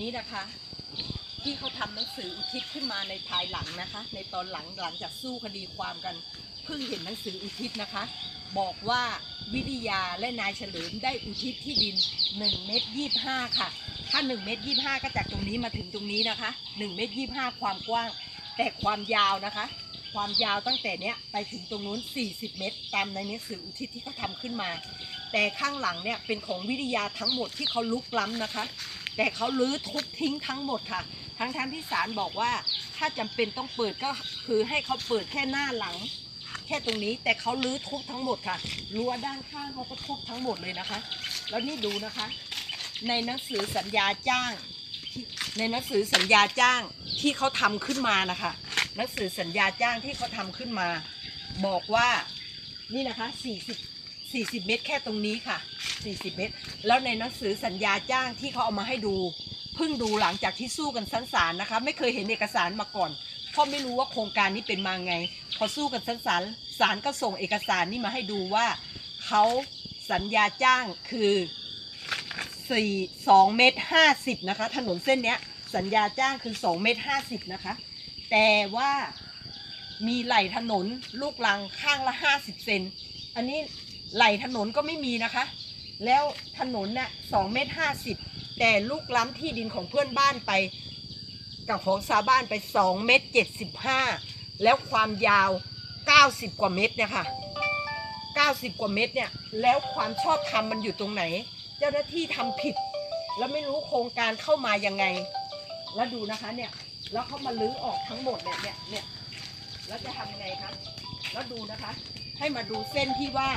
นี้นะคะ ที่เขาทำหนังสืออุทิศขึ้นมาในภายหลังนะคะ ในตอนหลังหลังจากสู้คดีความกันเพิ่งเห็นหนังสืออุทิศนะคะ บอกว่าวิทยาและนายเฉลิมได้อุทิศที่ดิน1เมตร25 ค่ะ ถ้า1เมตร25 ก็จากตรงนี้มาถึงตรงนี้นะคะ1เมตร25 ความกว้าง แต่ความยาวนะคะ ความยาวตั้งแต่เนี้ยไปถึงตรงนู้น 40 เมตร ตามในหนังสืออุทิศที่เขาทำขึ้นมา แต่ข้างหลังเนี่ยเป็นของวิทยาทั้งหมดที่เขาลุกล้ำนะคะ แต่เขาลื้อทุบทิ้งทั้งหมดค่ะ ทั้งทั้งที่ศาลบอกว่า ถ้าจำเป็นต้องเปิดก็คือให้เขาเปิดแค่หน้าหลัง แค่ตรงนี้แต่เขาลื้อทุบทั้งหมดค่ะรั้วด้านข้างเขาก็ทุบทั้งหมดเลยนะคะ แล้วนี่ดูนะคะ ในหนังสือสัญญาจ้าง ในหนังสือสัญญาจ้างที่เขาทำขึ้นมานะคะ หนังสือสัญญาจ้างที่เขาทำขึ้นมา บอกว่านี่นะคะ40 40 เมตรแค่ตรงนี้ค่ะ 40 เมตร แล้วในหนังสือสัญญาจ้างที่เขาเอามาให้ดู เพิ่งดูหลังจากที่สู้กันชั้นศาลนะคะ ไม่เคยเห็นเอกสารมาก่อน เพราะไม่รู้ว่าโครงการนี้เป็นมาไง พอสู้กันชั้นศาลศาลก็ส่งเอกสารนี้มาให้ดูว่าเขาสัญญาจ้างคือสี่สองเมตรห้าสิบนะคะ ถนนเส้นเนี้ยสัญญาจ้างคือสองเมตรห้าสิบนะคะ แต่ว่ามีไหลถนนลูกลังข้างละห้าสิบเซน อันนี้ไหลถนนก็ไม่มีนะคะ แล้วถนนน่ะสองเมตรห้าสิบแต่ลูกล้ำที่ดินของเพื่อนบ้านไป กับของชาวบ้านไปสองเมตรเจ็ดสิบห้าแล้วความยาวเก้าสิบกว่าเมตรเนี่ยค่ะเก้าสิบกว่าเมตรเนี่ยแล้วความชอบธรรมมันอยู่ตรงไหน เจ้าหน้าที่ทำผิด แล้วไม่รู้โครงการเข้ามายังไง แล้วดูนะคะเนี่ยแล้วเขามาลื้อออกทั้งหมดเนี่ยเนี่ยเนี่ยแล้วจะทำยังไงคะแล้วดูนะคะ ให้มาดูเส้นที่ว่า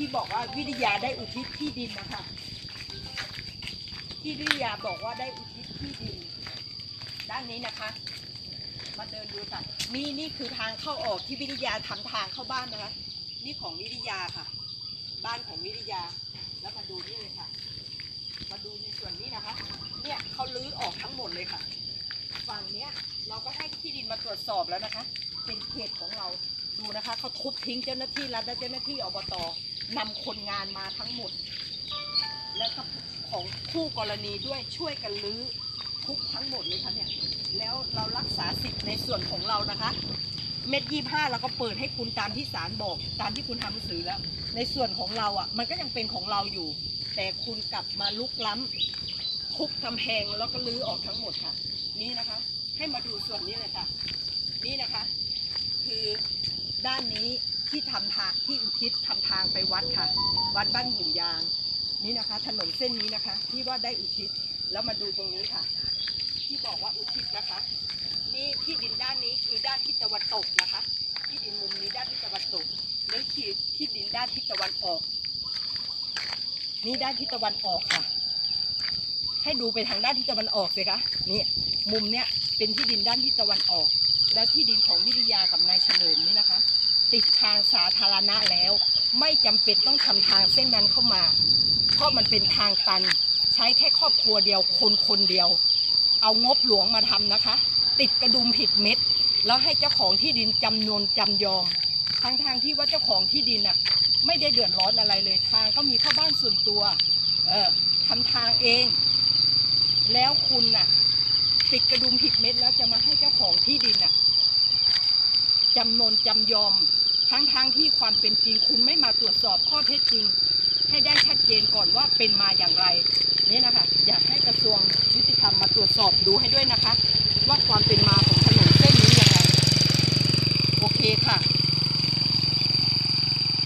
ที่บอกว่าวิทยาได้อุทิศที่ดินนะคะที่วิทยาบอกว่าได้อุทิศที่ดิน ด้านนี้นะคะ มาเดินดูค่ะนี่นี่คือทางเข้าออกที่วิทยาทำทางเข้าบ้านนะคะ นี่ของวิทยาค่ะ บ้านของวิทยา แล้วมาดูนี่เลยค่ะ มาดูในส่วนนี้นะคะ เนี่ยเขาลื้อออกทั้งหมดเลยค่ะ ฝั่งเนี้ยเราก็ให้ที่ดินมาตรวจสอบแล้วนะคะ เป็นเขตของเราดูนะคะเขาทุบทิ้งเจ้าหน้าที่รัฐและเจ้าหน้าที่อบต นำคนงานมาทั้งหมด แล้วก็ของคู่กรณีด้วยช่วยกันลื้อทุบทั้งหมดเลยค่ะเนี่ยแล้วเรารักษาสิทธิ์ในส่วนของเรานะคะ เม็ดยี่ห้าเราก็เปิดให้คุณตามที่ศาลบอก ตามที่คุณทำหนังสือแล้ว ในส่วนของเราอะ มันก็ยังเป็นของเราอยู่ แต่คุณกลับมาลุกล้ำทุบกำแพงแล้วก็ลื้อออกทั้งหมดค่ะ นี่นะคะ ให้มาดูส่วนนี้เลยค่ะ นี่นะคะ คือด้านนี้ ที่ทำทางที่อุทิศทำทางไปวัดค่ะ วัดบ้านหุ่นยางนี่นะคะ ถนนเส้นนี้นะคะ ที่ว่าได้อุทิศแล้วมาดูตรงนี้ค่ะ ที่บอกว่าอุทิศนะคะ นี่ที่ดินด้านนี้คือด้านทิศตะวันตกนะคะ ที่ดินมุมนี้ด้านทิศตะวันตกแล้วที่ที่ดินด้านทิศตะวันออก นี่ด้านทิศตะวันออกค่ะ ให้ดูไปทางด้านทิศตะวันออกสิคะนี่มุมเนี้ยเป็นที่ดินด้านทิศตะวันออก แล้วที่ดินของวิทยากับนายเฉลิมนี่นะคะ ติดทางสาธารณะแล้ว ไม่จำเป็นต้องทำทางเส้นนั้นเข้ามา เพราะมันเป็นทางตัน ใช้แค่ครอบครัวเดียวคนคนเดียว เอางบหลวงมาทำนะคะ ติดกระดุมผิดเม็ด แล้วให้เจ้าของที่ดินจำนวนจำยอมทางทางที่ว่าเจ้าของที่ดินอะไม่ได้เดือดร้อนอะไรเลยทางก็มีเข้าบ้านส่วนตัวเออทำทางเอง แล้วคุณน่ะติดกระดุมผิดเม็ดแล้วจะมาให้เจ้าของที่ดินน่ะจำนวนจำยอม ทั้งทางๆที่ความเป็นจริงคุณไม่มาตรวจสอบข้อเท็จจริง ให้ได้ชัดเจนก่อนว่าเป็นมาอย่างไรนี่นะคะอยากให้กระทรวงยุติธรรมมาตรวจสอบดูให้ด้วยนะคะ ว่าความเป็นมาของถนนเส้นนี้ยังไงโอเคค่ะ